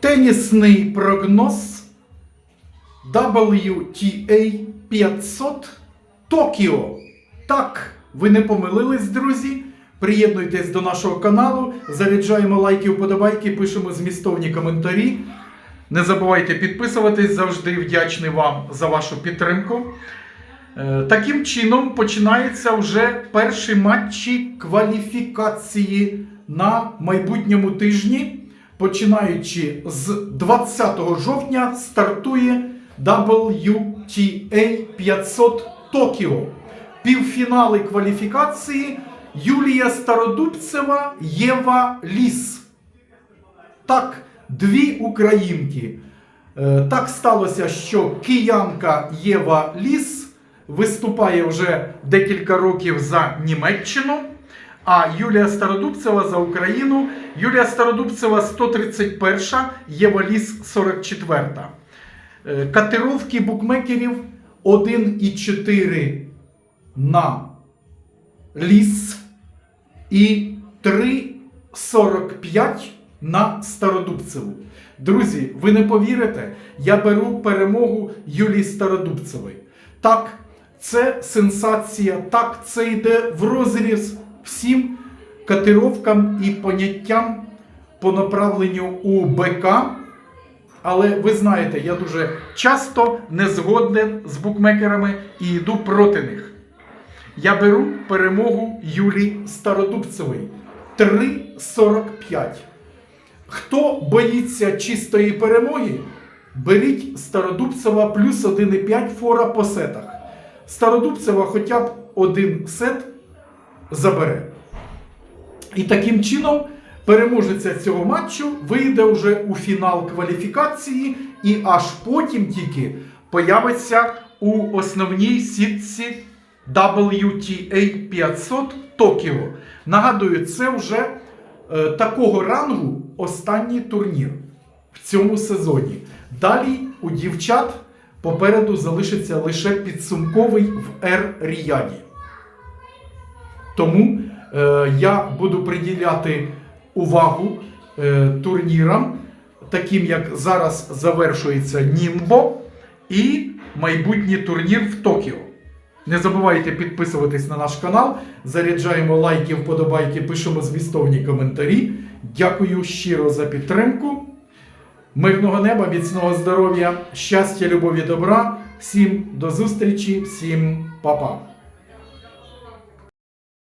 Тенісний прогноз WTA 500 Токіо. Так, ви не помилились, друзі. Приєднуйтесь до нашого каналу, заряджаємо лайки, вподобайки, пишемо змістовні коментарі. Не забувайте підписуватись, завжди вдячний вам за вашу підтримку. Е, Таким чином починаються вже перші матчі кваліфікації на майбутньому тижні. Починаючи з 20 жовтня, стартує WTA 500 Токіо. Півфінали кваліфікації Юлія Стародубцева, Єва Ліс. Так, дві українки. Е, Так сталося, що киянка Єва Ліс виступає вже декілька років за Німеччину, а Юлія Стародубцева за Україну. Юлія Стародубцева 131, Єва Ліс 44. Е, Катировки букмекерів 1,4 на ліс і 3,45 на Стародубцеву. Друзі, ви не повірите, я беру перемогу Юлії Стародубцевої. Так, це сенсація, так, це йде в розріз всім катировкам і поняттям по направленню у БК. Але ви знаєте, я дуже часто не згоден з букмекерами і йду проти них. Я беру перемогу Юлії Стародубцевої 3,45. Хто боїться чистої перемоги, беріть Стародубцева плюс 1,5 фора по сетах. Стародубцева хоча б один сет забере. І таким чином переможеця цього матчу вийде вже у фінал кваліфікації, і аж потім тільки появиться у основній сітці WTA 500 Токіо. Нагадую, це вже е, такого рангу останній турнір в цьому сезоні. Далі у дівчат попереду залишиться лише підсумковий в Р Ріяді. Тому е, я буду приділяти увагу е, турнірам, таким як зараз завершується Німбо і майбутній турнір в Токіо. Не забувайте підписуватись на наш канал, заряджаємо лайки, вподобайки, пишемо змістовні коментарі. Дякую щиро за підтримку. Мирного неба, міцного здоров'я, щастя, любові, добра. Всім до зустрічі, всім па-па.